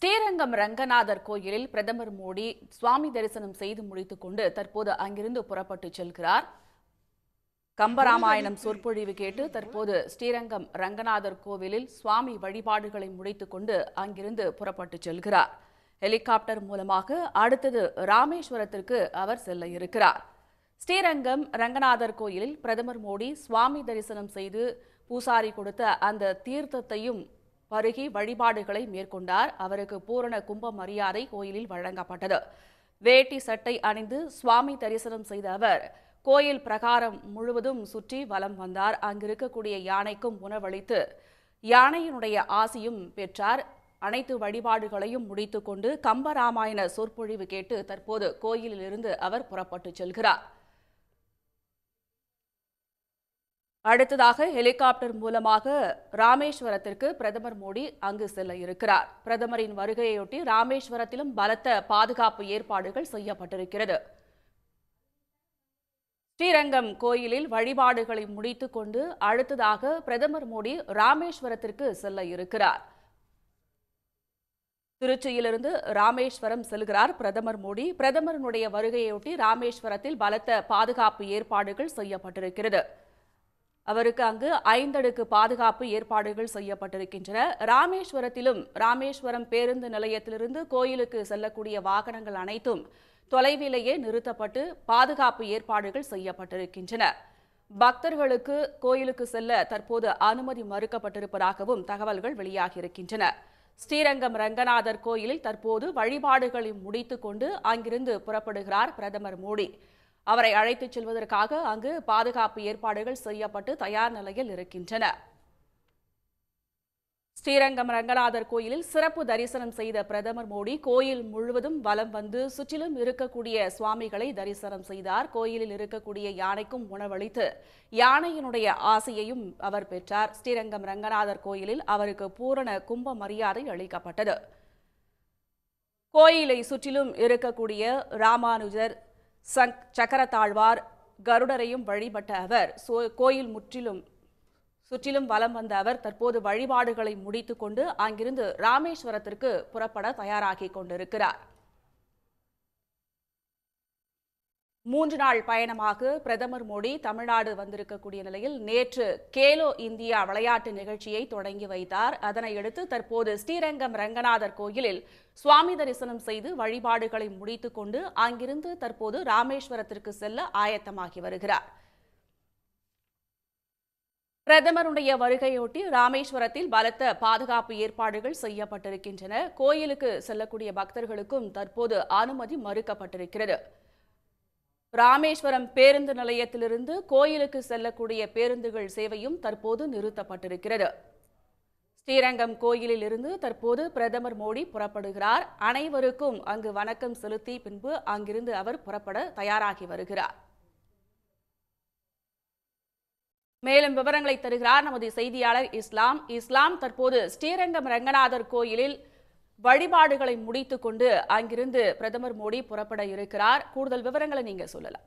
ஸ்ரீரங்கம் ரங்கநாதர் கோயிலில் பிரதமர் மோடி சுவாமி தரிசனம் செய்து முடித்துக்கொண்டு தற்போது அங்கிருந்து புறப்பட்டு செல்கிறார். கம்பராமாயணம் சொற்பொழிவு கேட்டு தற்போது ஸ்ரீரங்கம் ரங்கநாதர் கோவிலில் சுவாமி வழிபாடுகளை முடித்துக்கொண்டு அங்கிருந்து புறப்பட்டு செல்கிறார். ஹெலிகாப்டர் மூலமாக அடுத்தது ராமேஸ்வரத்திற்கு அவர் செல்ல இருக்கிறார். ஸ்ரீரங்கம் ரங்கநாதர் கோயிலில் பிரதமர் மோடி சுவாமி தரிசனம் செய்து பூசாரி கொடுத்த அந்த தீர்த்தத்தையும் பருகி வழிபாடுகளை மேற்கொண்டார். அவருக்கு பூரண கும்ப மரியாதை கோயிலில் வழங்கப்பட்டது. வேட்டி சட்டை அணிந்து சுவாமி தரிசனம் செய்த அவர் கோயில் பிரகாரம் முழுவதும் சுற்றி வலம் வந்தார். அங்கிருக்கக்கூடிய யானைக்கும் உணவளித்து யானையினுடைய ஆசியும் பெற்றார். அனைத்து வழிபாடுகளையும் முடித்துக்கொண்டு கம்பராமாயண சொற்பொழிவு கேட்டு தற்போது கோயிலிலிருந்து அவர் புறப்பட்டு செல்கிறார். அடுத்ததாக ஹெலிகாப்டர் மூலமாக ராமேஸ்வரத்திற்கு பிரதமர் மோடி அங்கு செல்ல இருக்கிறார். பிரதமரின் வருகையொட்டி ராமேஸ்வரத்திலும் பலத்த பாதுகாப்பு ஏற்பாடுகள் செய்யப்பட்டிருக்கிறது. ஸ்ரீரங்கம் கோயிலில் வழிபாடுகளை முடித்துக் கொண்டு அடுத்ததாக பிரதமர் மோடி ராமேஸ்வரத்திற்கு செல்ல இருக்கிறார். திருச்சியிலிருந்து ராமேஸ்வரம் செல்கிறார் பிரதமர் மோடி. பிரதமரினுடைய வருகையொட்டி ராமேஸ்வரத்தில் பலத்த பாதுகாப்பு ஏற்பாடுகள் செய்யப்பட்டிருக்கிறது. அவருக்கு அங்கு ஐந்தடுக்கு பாதுகாப்பு ஏற்பாடுகள் செய்யப்பட்டிருக்கின்றன. ராமேஸ்வரத்திலும் ராமேஸ்வரம் பேருந்து நிலையத்திலிருந்து கோயிலுக்கு செல்லக்கூடிய வாகனங்கள் அனைத்தும் தொலைவிலேயே நிறுத்தப்பட்டு பாதுகாப்பு ஏற்பாடுகள் செய்யப்பட்டிருக்கின்றன. பக்தர்களுக்கு கோயிலுக்கு செல்ல தற்போது அனுமதி மறுக்கப்பட்டிருப்பதாகவும் தகவல்கள் வெளியாகியிருக்கின்றன. ஸ்ரீரங்கம் ரங்கநாதர் கோயிலில் தற்போது வழிபாடுகளை முடித்துக்கொண்டு அங்கிருந்து புறப்படுகிறார் பிரதமர் மோடி. அவரை அழைத்துச் செல்வதற்காக அங்கு பாதுகாப்பு ஏற்பாடுகள் செய்யப்பட்டு தயார் நிலையில் இருக்கின்றன. ஸ்ரீரங்கம் ரங்கநாதர் கோயிலில் சிறப்பு தரிசனம் செய்த பிரதமர் மோடி கோயில் முழுவதும் வலம் வந்து சுற்றிலும் இருக்கக்கூடிய சுவாமிகளை தரிசனம் செய்தார். கோயிலில் இருக்கக்கூடிய யானைக்கும் உணவளித்து யானையினுடைய ஆசையையும் அவர் பெற்றார். ஸ்ரீரங்கம் ரங்கநாதர் கோயிலில் அவருக்கு பூரண கும்ப மரியாதை அளிக்கப்பட்டது. கோயிலை சுற்றிலும் இருக்கக்கூடிய ராமானுஜர் சங் சக்கரத்தாழ்வார் கருடரையும் வழிபட்ட அவர் சோ- கோயில் முற்றிலும் சுற்றிலும் வலம் வந்த அவர் தற்போது வழிபாடுகளை முடித்து கொண்டு அங்கிருந்து ராமேஸ்வரத்திற்கு புறப்பட தயாராகிக் கொண்டிருக்கிறார். மூன்று நாள் பயணமாக பிரதமர் மோடி தமிழ்நாடு வந்திருக்கக்கூடிய நிலையில் நேற்று கேலோ இந்தியா விளையாட்டு நிகழ்ச்சியை தொடங்கி வைத்தார். அதனையடுத்து தற்போது ஸ்ரீரங்கம் ரங்கநாதர் கோயிலில் சுவாமி தரிசனம் செய்து வழிபாடுகளை முடித்துக் கொண்டு அங்கிருந்து தற்போது ராமேஸ்வரத்திற்கு செல்ல ஆயத்தமாகி வருகிறார். பிரதமருடைய வருகையொட்டி ராமேஸ்வரத்தில் பலத்த பாதுகாப்பு ஏற்பாடுகள் செய்யப்பட்டிருக்கின்றன. கோயிலுக்கு செல்லக்கூடிய பக்தர்களுக்கும் தற்போது அனுமதி மறுக்கப்பட்டிருக்கிறது. ராமேஸ்வரம் பேருந்து நிலையத்திலிருந்து கோயிலுக்கு செல்லக்கூடிய பேருந்துகள் சேவையும் தற்போது நிறுத்தப்பட்டிருக்கிறது. ஸ்ரீரங்கம் கோயிலில் இருந்து தற்போது பிரதமர் மோடி புறப்படுகிறார். அனைவருக்கும் அங்கு வணக்கம் செலுத்தி பின்பு அங்கிருந்து அவர் புறப்பட தயாராகி வருகிறார். மேலும் விவரங்களை தருகிறார் நமது செய்தியாளர் இஸ்லாம். இஸ்லாம் தற்போது ஸ்ரீரங்கம் ரங்கநாதர் கோயிலில் வழிபாடுகளை முடித்துக் கொண்டு அங்கிருந்து பிரதமர் மோடி புறப்பட இருக்கிறார். கூடுதல் விவரங்களை நீங்க சொல்லலாம்.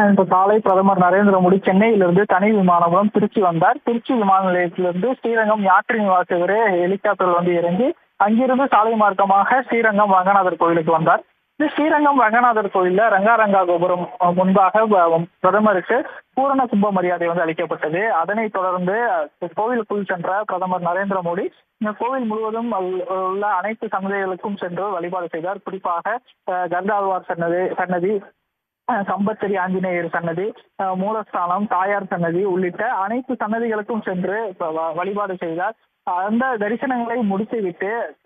இன்று காலை பிரதமர் நரேந்திர மோடி சென்னையிலிருந்து தனி விமானம் மூலம் திருச்சி வந்தார். திருச்சி விமான நிலையத்திலிருந்து ஸ்ரீரங்கம் யாத்ரி நிவாஸ் வரை ஹெலிகாப்டர் வந்து இறங்கி அங்கிருந்து சாலை மார்க்கமாக ஸ்ரீரங்கம் ரங்கநாதர் கோயிலுக்கு வந்தார். ஸ்ரீரங்கம் ரங்கநாதர் கோயில்ல ரங்காரங்கா கோபுரம் முன்பாக பிரதமருக்கு பூரண கும்ப மரியாதை வந்து அளிக்கப்பட்டது. அதனைத் தொடர்ந்து கோவிலுக்குள் சென்ற பிரதமர் நரேந்திர மோடி இந்த கோவில் முழுவதும் உள்ள- அனைத்து சன்னதிகளுக்கும் சென்று வழிபாடு செய்தார். குறிப்பாக கங்காழ்வார் சன்னதி சன்னதி சம்பத்தரி ஆஞ்சநேயர் சன்னதி மூலஸ்தானம் தாயார் சன்னதி உள்ளிட்ட அனைத்து சன்னதிகளுக்கும் சென்று வழிபாடு செய்தார். அந்த தரிசனங்களை முடித்துவிட்டு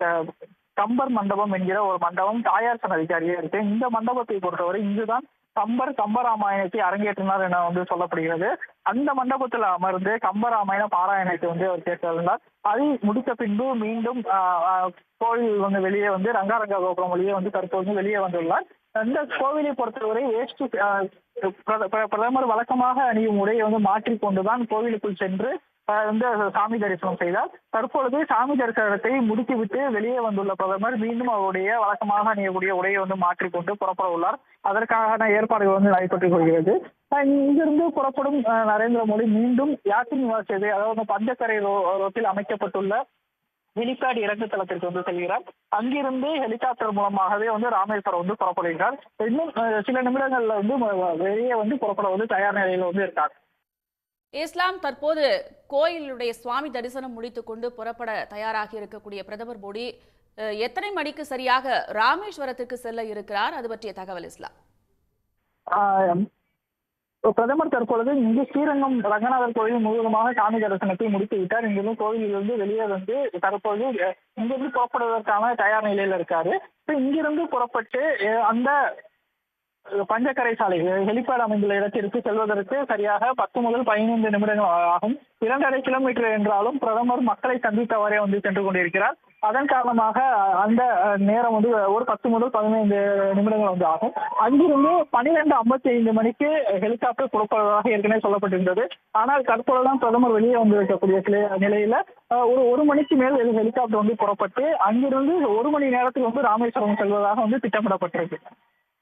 கம்பர் மண்டபம் என்கிற ஒரு மண்டபம் தாயார் சன்னதிக்கு இருக்கு. இந்த மண்டபத்தை பொறுத்தவரை இங்குதான் கம்பர் கம்பராமாயணத்தை அரங்கேற்றினார் என வந்து சொல்லப்படுகிறது. அந்த மண்டபத்தில் அமர்ந்து கம்பராமாயண பாராயணத்தை வந்து அவர் கேட்டிருந்தார். அதை முடித்த பின்பு மீண்டும் கோவில் வந்து வெளியே வந்து ரங்காரங்கா கோபுரம் வழியே வந்து தற்போது வெளியே வந்துள்ளார். இந்த கோவிலை பொறுத்தவரை வேஷ்டி பிரத- பிர- பிரதமர் வழக்கமாக அணியும் உடையை வந்து மாற்றிக்கொண்டுதான் கோவிலுக்குள் சென்று வந்து சாமி தரிசனம் செய்தார். தற்பொழுது சாமி தரிசனத்தை முடித்துவிட்டு வெளியே வந்துள்ள பிரதமர் மீண்டும் அவருடைய வழக்கமாக அணியக்கூடிய உடையை வந்து மாற்றிக்கொண்டு புறப்பட உள்ளார். அதற்கான ஏற்பாடுகள் வந்து நடைபெற்றுக் கொள்கிறது. இங்கிருந்து புறப்படும் நரேந்திர மோடி மீண்டும் யாத்ரி நிவாசியதை அதாவது பஞ்சக்கரை ரோ- ரோட்டில் அமைக்கப்பட்டுள்ள ஹெலிபேட் இறங்கு தளத்திற்கு வந்து செல்கிறார். அங்கிருந்து ஹெலிகாப்டர் மூலமாகவே வந்து ராமேஸ்வரம் வந்து புறப்படுகிறார். இன்னும் சில நிமிடங்கள்ல வந்து வெளியே வந்து புறப்பட வந்து தயார் நிலையில வந்து இருக்கார். இஸ்லாம் தற்போது கோயிலுடைய சுவாமி தரிசனம் முடித்துக்கொண்டு புறப்பட தயாராகி இருக்கக்கூடிய பிரதமர் மோடி அஹ், எத்தனை மணிக்கு சரியாக ராமேஸ்வரத்துக்கு செல்ல இருக்கிறார்? அது பற்றிய தகவல் இஸ்லாம். ஆஹ் பிரதமர் தற்பொழுது இங்கு ஸ்ரீரங்கம் ரங்கநாதர் கோயில் முழுவதுமாக சாமி தரிசனத்தை முடித்து விட்டார். இங்கிருந்து கோவிலிலிருந்து வெளியே வந்து தற்போது இங்கிருந்து புறப்படுவதற்கான தயார் நிலையில இருக்காரு. இப்ப இங்கிருந்து புறப்பட்டு அந்த பஞ்சக்கரை சாலை ஹெலிபேட் அமைந்துள்ள இடத்திற்கு செல்வதற்கு சரியாக பத்து முதல் பதினைந்து நிமிடங்கள் ஆகும். இரண்டரை கிலோமீட்டர் என்றாலும் பிரதமர் மக்களை சந்தித்தவரே வந்து சென்று கொண்டிருக்கிறார். அதன் காரணமாக அந்த நேரம் வந்து ஒரு பத்து முதல் பதினைந்து நிமிடங்கள் வந்து ஆகும். அங்கிருந்து பனிரெண்டு ஐம்பத்தி ஐந்து மணிக்கு ஹெலிகாப்டர் புறப்படுவதாக ஏற்கனவே சொல்லப்பட்டிருந்தது. ஆனால் தற்போதுதான் பிரதமர் வெளியே வந்து இருக்கக்கூடிய நிலையில ஒரு ஒரு மணிக்கு மேல் இது ஹெலிகாப்டர் வந்து புறப்பட்டு அங்கிருந்து ஒரு மணி நேரத்தில் வந்து ராமேஸ்வரம் செல்வதாக வந்து திட்டமிடப்பட்டிருக்கு.